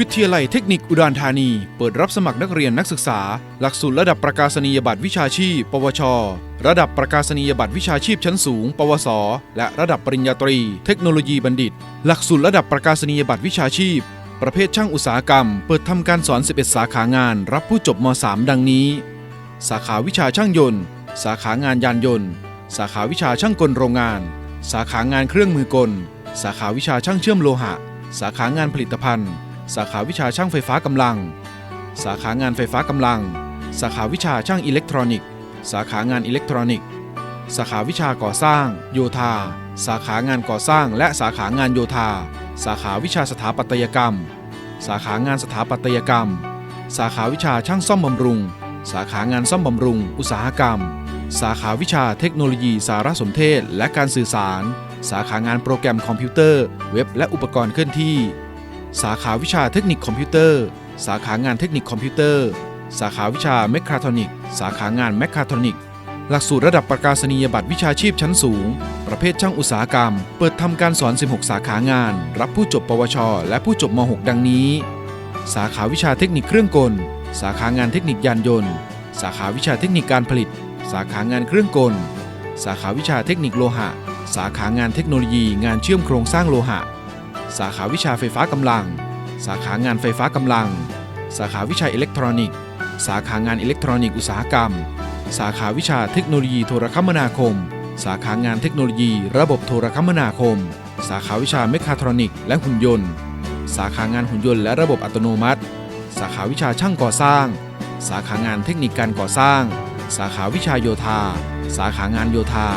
วิทยาลัยเทคนิคอุดรธานี เปิดรับสมัครนักเรียนนักศึกษา หลักสูตรระดับประกาศนียบัตรวิชาชีพ ปวช ระดับประกาศนียบัตรวิชาชีพชั้นสูง ปวส และระดับปริญญาตรี เทคโนโลยีบัณฑิต หลักสูตรระดับประกาศนียบัตรวิชาชีพ ประเภทช่างอุตสาหกรรม เปิดทำการสอน 11 สาขางาน รับผู้จบม .3 ดังนี้ สาขาวิชาช่างยนต์ สาขางานยานยนต์ สาขาวิชาช่างกลโรงงาน สาขางานเครื่องมือกล สาขาวิชาช่างเชื่อมโลหะ สาขางานผลิตภัณฑ์ สาขาวิชาช่างไฟฟ้ากำลัง สาขางานไฟฟ้ากำลัง สาขาวิชาช่างอิเล็กทรอนิกส์ สาขางานอิเล็กทรอนิกส์ สาขาวิชาก่อสร้าง โยธา สาขางานก่อสร้าง และสาขางานโยธา สาขาวิชาสถาปัตยกรรม สาขางานสถาปัตยกรรม สาขาวิชาช่างซ่อมบำรุง สาขางานซ่อมบำรุง อุตสาหกรรม สาขาวิชาเทคโนโลยีสารสนเทศ และการสื่อสาร สาขางานโปรแกรมคอมพิวเตอร์ เว็บและอุปกรณ์เคลื่อนที่ สาขาวิชาเทคนิคคอมพิวเตอร์ สาขางานเทคนิคคอมพิวเตอร์ สาขาวิชาเมคาทรอนิก สาขางานแมคคาทรอนิก หลักสูตรระดับประกาศนียบัตรวิชาชีพชั้นสูง ประเภทช่างอุตสาหกรรม เปิดทำการสอน 16 สาขางาน รับผู้จบปวช และผู้จบม .6 ดังนี้ สาขาวิชาเทคนิคเครื่องกล สาขางานเทคนิคยานยนต์ สาขาวิชาเทคนิคการผลิต สาขางานเครื่องกล สาขาวิชาเทคนิคโลหะ สาขางานเทคโนโลยี งานเชื่อมโครงสร้างโลหะ สาขาวิชาไฟฟ้ากำลัง สาขางานไฟฟ้ากำลัง สาขาวิชาอิเล็กทรอนิกส์ สาขางานอิเล็กทรอนิกส์อุตสาหกรรม สาขาวิชาเทคโนโลยีโทรคมนาคม สาขางานเทคโนโลยี ระบบโทรคมนาคม สาขาวิชาเมคาทรอนิกส์และหุ่นยนต์ สาขางานหุ่นยนต์และระบบอัตโนมัติ สาขาวิชาช่างก่อสร้าง สาขางานเทคนิคการก่อสร้าง สาขาวิชาโยธา สาขางานโยธา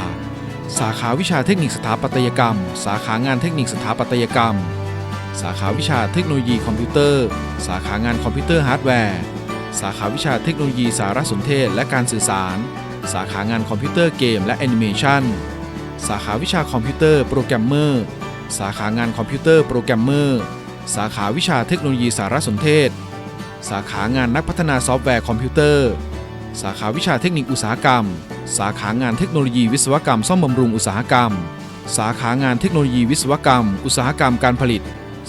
สาขาวิชาเทคนิคสถาปัตยกรรม สาขางานเทคนิคสถาปัตยกรรม สาขาวิชาเทคโนโลยีคอมพิวเตอร์ สาขางานคอมพิวเตอร์ฮาร์ดแวร์ สาขาวิชาเทคโนโลยีสารสนเทศและการสื่อสาร สาขางานคอมพิวเตอร์เกมและแอนิเมชันสาขาวิชาคอมพิวเตอร์โปรแกรมเมอร์ สาขางานคอมพิวเตอร์โปรแกรมเมอร์ สาขาวิชาเทคโนโลยีสารสนเทศ สาขางานนักพัฒนาซอฟต์แวร์คอมพิวเตอร์ สาขาวิชาเทคนิคอุตสาหกรรม สาขางานเทคโนโลยีวิศวกรรมซ่อมบำรุงอุตสาหกรรม สาขางานเทคโนโลยีวิศวกรรม อุตสาหกรรมการผลิต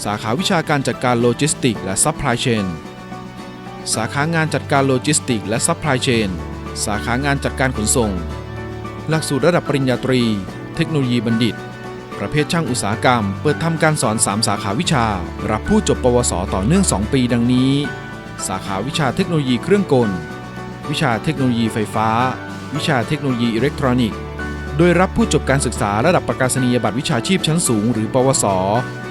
สาขาวิชาการจัดการโลจิสติกและซัพพลายเชน สาขางานจัดการโลจิสติกและซัพพลายเชน สาขางานจัดการขนส่ง หลักสูตรระดับปริญญาตรี เทคโนโลยีบัณฑิต ประเภทช่างอุตสาหกรรม เปิดทำการสอน 3 สาขาวิชา รับผู้จบปวสต่อเนื่อง 2 ปีดังนี้ สาขาวิชาเทคโนโลยีเครื่องกล วิชาเทคโนโลยีไฟฟ้า วิชาเทคโนโลยีอิเล็กทรอนิกส์ โดยรับผู้จบการศึกษาระดับประกาศนียบัตรวิชาชีพชั้นสูง หรือปวส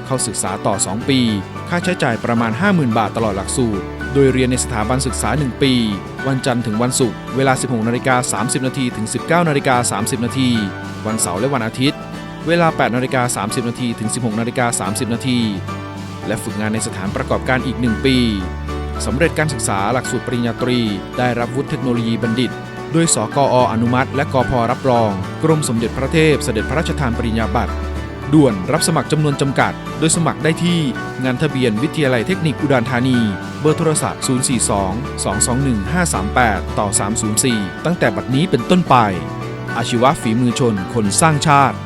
เข้าศึกษาต่อ 2 ปี ค่าใช้จ่ายประมาณ 50,000 บาทตลอดหลักสูตร โดยเรียนในสถาบันศึกษา 1 ปี วันจันทร์ถึงวันศุกร์ เวลา 16นาฬิกา30นาทีถึง 19นาฬิกา30นาทีวันเสาร์และวันอาทิตย์ เวลา8นาฬิกา30นาทีถึง 16นาฬิกา30นาทีและฝึกงานในสถานประกอบการอีก 1 ปีสำเร็จการศึกษาหลักสูตรปริญญาตรี ได้รับวุฒิเทคโนโลยีบัณฑิต โดยสกออนุมัติ และกพรับรอง กรมสมเด็จพระเทพเสด็จพระราชทานปริญญาบัตรด่วนรับสมัครจำนวนจำกัด โดยสมัครได้ที่งานทะเบียนวิทยาลัยเทคนิคอุดรธานี เบอร์โทรศัพท์ 042 221 538 ต่อ 304 ตั้งแต่บัดนี้เป็นต้นไป อาชีวะฝีมือชนคนสร้างชาติ